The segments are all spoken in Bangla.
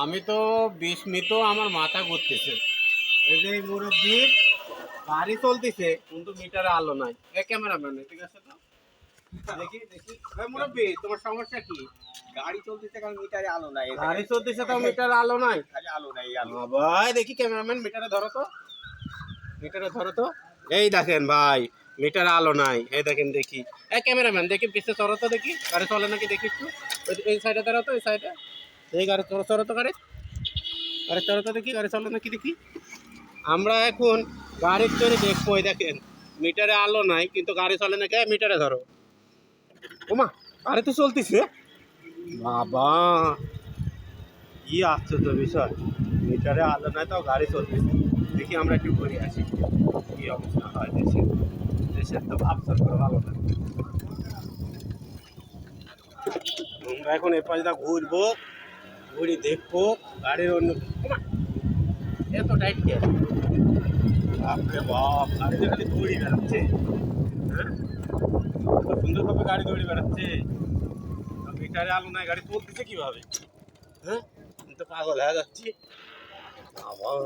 আমি তো বিস্মিত আমার মাথা ঘুরতেছে। এই যে মুরব্বীর গাড়ি চলতেছে কিন্তু মিটারে আলো নাই। এ ক্যামেরাম্যান ঠিক আছে তো? দেখি দেখি। মুরব্বী তোমার সমস্যা কি? গাড়ি চলতেছে কারণ মিটারে আলো নাই। গাড়ি চলতেছে তো মিটারে আলো নাই। খালি আলো নাই আলো। ভাই দেখি ক্যামেরাম্যান মিটারে ধরো তো। মিটারে ধরো তো। এই দেখেন ভাই মিটারে আলো নাই। এই দেখেন দেখি। এই ক্যামেরাম্যান দেখি পিছে চড়ো তো দেখি। গাড়ি চলে নাকি দেখি একটু। এই সাইডে দাঁড়াও তো এই সাইডে। এই গাড়ি চড়ো তো গাড়ি। গাড়ি চড়ো তো দেখি, গাড়ি চলে নাকি দেখি। আমরা এখন গাড়ির চড়ে দেখব দেখেন, মিটারে আলো নাই, কিন্তু গাড়ি চলে নাকি, এই মিটারে ধরো। ওমা গাড়ি তো চলতেছে। বাবা, কি আশ্চর্য বিষয়। মিটারে আলো নাই তাও গাড়ি চলতেছে। দেখি আমরা একটু ঘুরে আসি, কি অবস্থা হয় দেশে। দেশের তো ভাবসার করে ভালো না আমরা এখন এ পাশটা ঘুরবো। ঘুরি দেখব গাড়ির অন্য এত টাইট কে? বাপরে বাপ গাড়িতে খালি দৌড়ি বেড়াচ্ছে। হ্যাঁ? সুন্দরভাবে গাড়ি দৌড়ি বেড়াচ্ছে। মিটারে আলো নাই গাড়ি চলতেছে কীভাবে? হ্যাঁ? তো পাগল হয়ে যাচ্ছি। আবার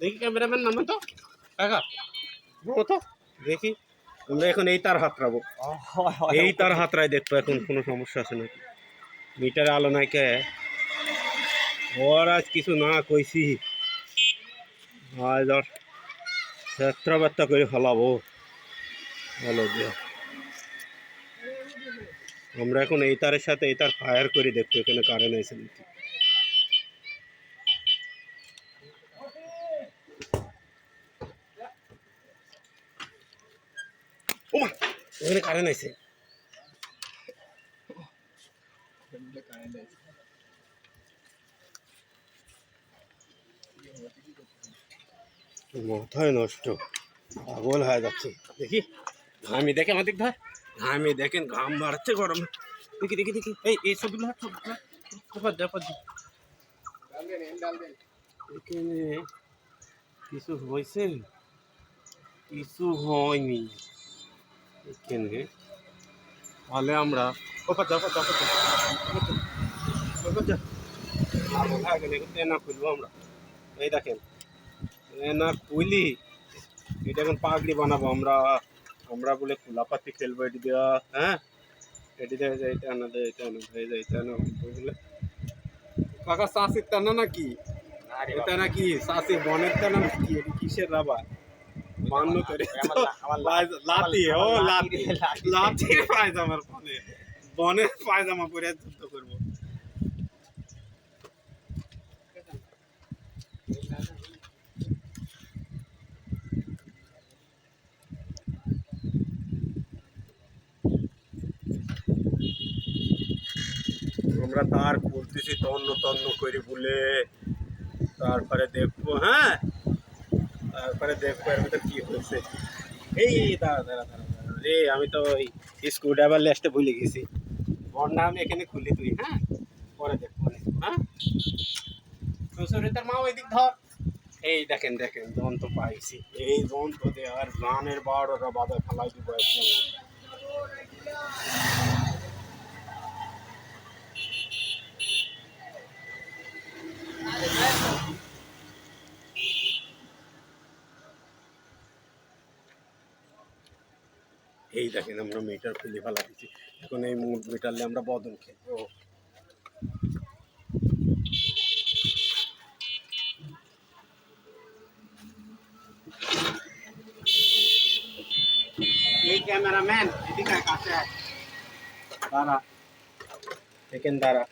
দেখি ক্যামেরাম্যান নামে তো। কাকা তো। দেখি। আমরা এখন এই তার হাত রাখব এই তার হাত রায় দেখব এখন কোনো সমস্যা আছে নাকি? মিটারে আলো নাই কে ওর আজ কিছু না কইছি। আজ বার্তা করে ফেলাবো। ভালো দিয়া। আমরা এখন এই তারের সাথে এই তার ফায়ার করে দেখব এখানে কারেন্ট আছে নাকি। ওমা, এখানে কারেন্ট আছে মাথায় নষ্ট। পাগল হয়ে যাচ্ছে। দেখি। ঘামি দেখে আমাদের ধর। ঘামি দেখেন, ঘাম বাড়ছে গরম। দেখি দেখি দেখি। এই এই সবগুলো। এখানে কিছু হয়েছে? কিছু হয়নি। এখানে তাহলে আমরা ওপর যা ওপর যা ওপর যা ওপর যা আর কোথায় গেলে তেনা খুলবো আমরা এই দেখেন তেনা খুলি এটা এখন পাগড়ি বানাবো আমরা আমরা বলে কুলাপাতি খেলবো এটি দেওয়া হ্যাঁ এটি দেওয়া যায় এটা আনা দেয় এটা আনা দেয় যায় এটা আনা বুঝলে কাকা শাসির টানা নাকি এটা নাকি শাসির বনের টানা নাকি এটি কিসের রাবার করে। লাতি ও লাতি। লাতির পায়জামার ফলে বনের পায়জামা পরে যুদ্ধ করব। আমরা তার করতেছি তন্ন তন্ন করে বলে তারপরে দেখব হ্যাঁ? তারপরে দেখব এর ভিতরে কি হয়েছে। এই দাঁড়া। রে আমি তো ওই স্ক্রু ড্রাইভার লেসটা ভুলে গেছি। বন্ডা আমি এখানে খুলি তুই হ্যাঁ? পরে দেখব হ্যাঁ হ্যাঁ? তার মা ওই ধর। এই দেখেন দেখেন দন্ত পাইছি। এই দন্ত দেওয়ার গানের বারোটা বাধা ফেলাই দিব এই দেখেন আমরা মিটার খুলে ফেলা দিচ্ছি। এখন এই মিটারলে আমরা বদল খেলব এই ক্যামেরাম্যান এদিকে আয়, কাছে আয়। দাঁড়া। দেখেন দাঁড়া।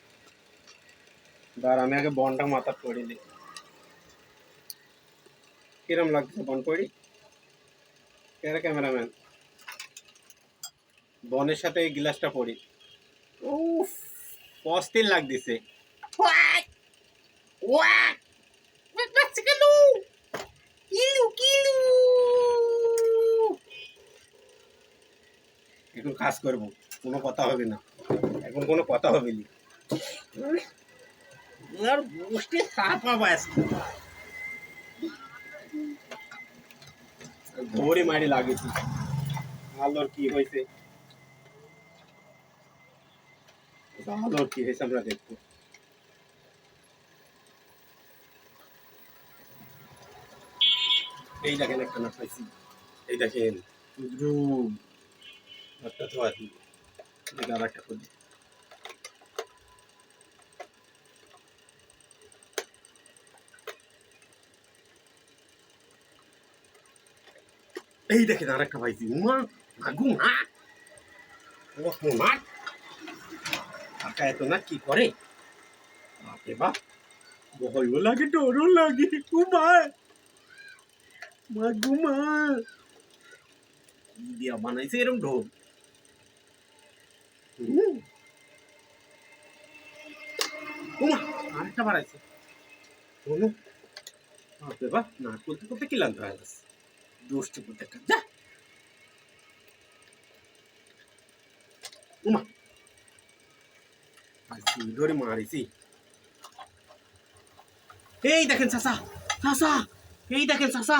দাঁড়া আমি আগে বনটা মাথা পড়িলি কিরম লাগছে বন পড়ি কেন ক্যামেরাম্যান? বনের সাথে এই গ্লাসটা পড়ি। উফ। অস্থির লাগতেছে। এখন কাজ করব কোনো কথা হবে না। এখন কোনো কথা হবে না। আর বসতে চাপা বাস ধরে মারি লাগেছি আলোর কি হয়েছে এই দেখেন একটা না পাইছি এই দেখেন এই দেখেন আর একটা পাইছি। উমা মাগু মা ও মা কাকা এত না, কি করে? বাপরে বাপ ভয়ও লাগে, ডরও লাগে মা কি দিয়া বানাইছে এরকম ঢোল। উমা আরেকটা বাড়াইছে শোনো, বাপরে বাপ না করতে করতে কি লাগতে হয় দুষ্টু করতে যা। উমা ধরে মারিছি এই দেখেন চাচা চাচা এই দেখেন চাচা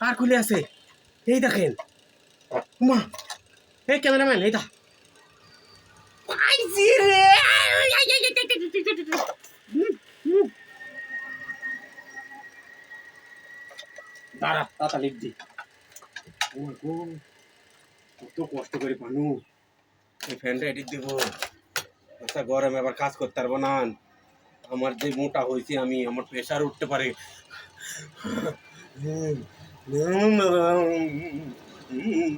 তার খুলে আছে এই দেখেন উমা এই ক্যামেরাম্যান এই দা পাইছি রে হুম, হুম। দাঁড়া তাড়াতাড়ি দি কত কষ্ট করে পানু ফ্যানটা এডিট দিব আচ্ছা গরমে আবার কাজ করতে পারব না। আমার যে মোটা হয়েছে আমি আমার প্রেশার উঠতে পারে। হুম, হুম, হুম,